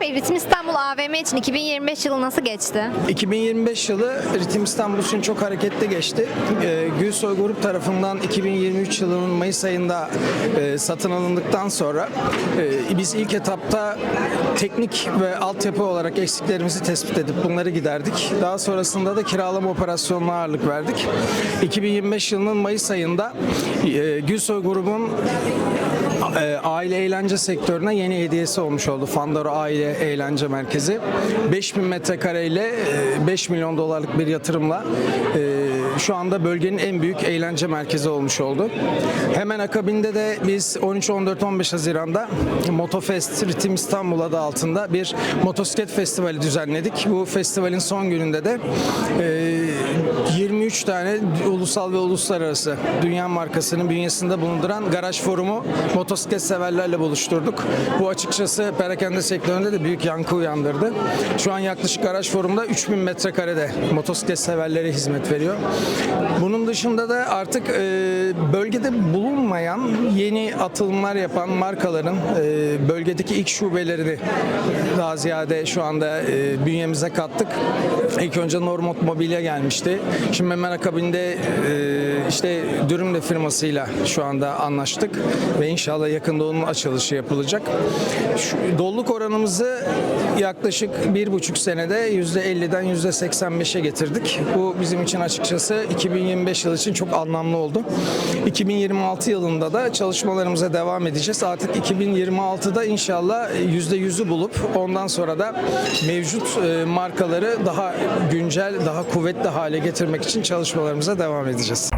Melih Bey, Ritim İstanbul AVM için 2025 yılı nasıl geçti? 2025 yılı Ritim İstanbul için çok hareketli geçti. Ee, Gülsoy Grup tarafından 2023 yılının Mayıs ayında e, satın alındıktan sonra e, biz ilk etapta teknik ve altyapı olarak eksiklerimizi tespit edip bunları giderdik. Daha sonrasında da kiralama operasyonuna ağırlık verdik. 2025 yılının Mayıs ayında e, Gülsoy Grubun e, aile eğlence sektörüne yeni hediyesi olmuş oldu. Fandoro Aile Eğlence Merkezi. 5000 metrekare ile e, 5 milyon dolarlık bir yatırımla e, şu anda bölgenin en büyük eğlence merkezi olmuş oldu. Hemen akabinde de biz 13, 14, 15 Haziran'da Motofest Ritim İstanbul adı altında bir motosiklet festivali düzenledik. Bu festivalin son gününde de e, 23 tane ulusal ve uluslararası dünya markasının bünyesinde bulunduran garaj forumu motosiklet severlerle buluşturduk. Bu açıkçası perakende sektöründe de büyük yankı uyandırdı. Şu an yaklaşık garaj forumda 3000 metrekarede motosiklet severlere hizmet veriyor. Bunun dışında da artık e, bölgede bulunmayan yeni atılımlar yapan markaların e, bölgedeki ilk şubelerini daha ziyade şu anda e, bünyemize kattık. İlk önce Normot Mobilya gelmişti. Şimdi hemen akabinde e, işte Dürümle firmasıyla şu anda anlaştık ve inşallah yakında onun açılışı yapılacak. Şu, doluluk oranımızı yaklaşık bir buçuk senede %50'den %85'e getirdik. Bu bizim için açıkçası 2025 yılı için çok anlamlı oldu. 2026 yılında da çalışmalarımıza devam edeceğiz. Artık 2026'da inşallah %100'ü bulup ondan sonra da mevcut e, markaları daha güncel, daha kuvvetli hale getirmek için çalışmalarımıza devam edeceğiz.